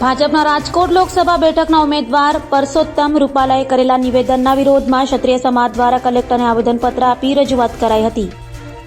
ભાજપના રાજકોટ લોકસભા બેઠકના ઉમેદવાર પરસોત્તમ રૂપાલાએ કરેલા નિવેદનના વિરોધમાં ક્ષત્રિય સમાજ દ્વારા કલેક્ટરને આવેદનપત્ર આપી રજૂઆત કરાઈ હતી.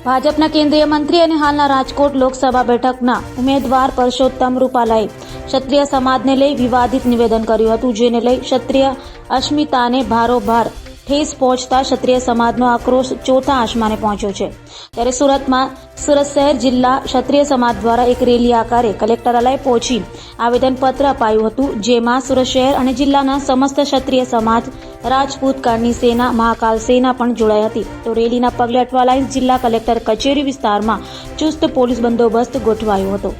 ભાજપના કેન્દ્રીય મંત્રી અને હાલના રાજકોટ લોકસભા બેઠકના ઉમેદવાર પરસોત્તમ રૂપાલાએ ક્ષત્રિય સમાજને લઈ વિવાદિત નિવેદન કર્યું હતું, જેને લઈ ક્ષત્રિય અસ્મિતાને ભારોભાર ઠેસ પહોંચતા ક્ષત્રિય સમાજનો આક્રોશ ચોથા આસમાને પહોંચ્યો છે. ત્યારે સુરતમાં સુરત શહેર જિલ્લા ક્ષત્રિય સમાજ દ્વારા એક રેલી આકારે કલેક્ટરાલય પહોંચી આવેદનપત્ર અપાયું હતું જેમાં સુરત શહેર અને જિલ્લાના સમસ્ત ક્ષત્રિય સમાજ રાજપૂત કાળની સેના મહાકાલ સેના પણ જોડાઈ હતી. તો રેલીના પગલે અઠવાલાઇન્સ જિલ્લા કલેક્ટર કચેરી વિસ્તારમાં ચુસ્ત પોલીસ બંદોબસ્ત ગોઠવાયો હતો.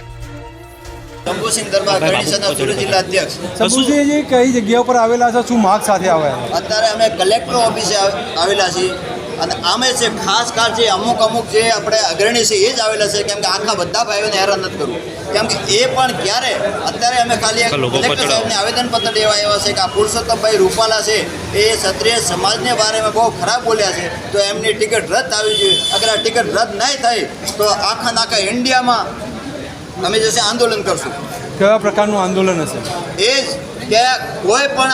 કઈ જગ્યા પર આવેલા છે શું માગ સાથે આવ્યા અત્યારે અમે કલેક્ટર ઓફિસે આવેલા છીએ. અને આમે છે ખાસ ખાસ જે અમુક અમુક જે આપણે અગ્રણી છે એ જ આવેલા છે કેમ કે આખા બધા ભાઈઓને હેરાન નથી કરવું. કેમ કે એ પણ ક્યારે અત્યારે અમે ખાલી કલેક્ટર સાહેબને આવેદનપત્ર દેવા આવ્યા છે કે આ પુરુષોત્તમભાઈ રૂપાલા છે એ ક્ષત્રિય સમાજને બારેમાં બહુ ખરાબ બોલ્યા છે તો એમની ટિકિટ રદ થવી જોઈએ. અગર આ ટિકિટ રદ નહીં થાય તો આખા નાખા ઇન્ડિયામાં અમે જશે આંદોલન કરશું. કેવા પ્રકારનું આંદોલન હશે? એ જ કે કોઈ પણ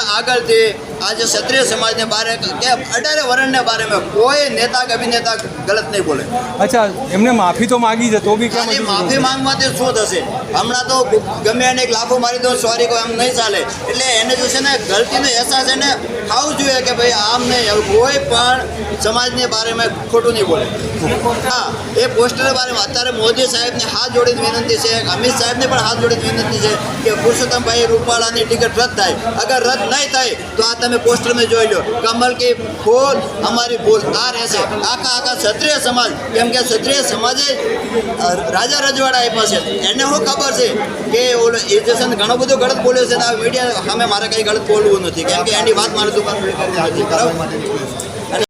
આજે ક્ષત્રિય સમાજને બારે કે અઢારે વર્ણને બારેમાં કોઈ નેતા કે અભિનેતા ગલત નહીં બોલે. અચ્છા એમને માફી તો માગી છે તો બી કેમ માફી માંગવાથી શું થશે? હમણાં તો ગમે એને એક લાફો મારી દો સોરી કોઈ એમ નહીં ચાલે. એટલે એને જો છે ને ગલતીનો અહેસાસ એને થવું જોઈએ કે ભાઈ આમ નહીં કોઈ પણ સમાજની બારેમાં ખોટું નહીં બોલે. હા એ પોસ્ટર બારેમાં અત્યારે મોદી સાહેબને હાથ જોડીને વિનંતી છે અમિત સાહેબને પણ હાથ જોડીને વિનંતી છે કે પુરુષોત્તમભાઈ રૂપાલાની ટિકિટ રદ થાય. અગર રદ નહીં થાય તો આ તમે પોસ્ટર જોઈ લો કમલ કી ફૂલ અમારી ભૂલ આ રહેશે આખા આખા ક્ષત્રિય સમાજ, કેમ કે ક્ષત્રિય સમાજે રાજા રજવાડા આપ્યા છે. એને શું ખબર છે કે ઓલો એજેશન ઘણો બધો ગલત બોલ્યો છે આ મીડિયા સામે મારે કંઈ ગલત બોલવું નથી. કેમ કે એની વાત મારે દુકાન બરાબર?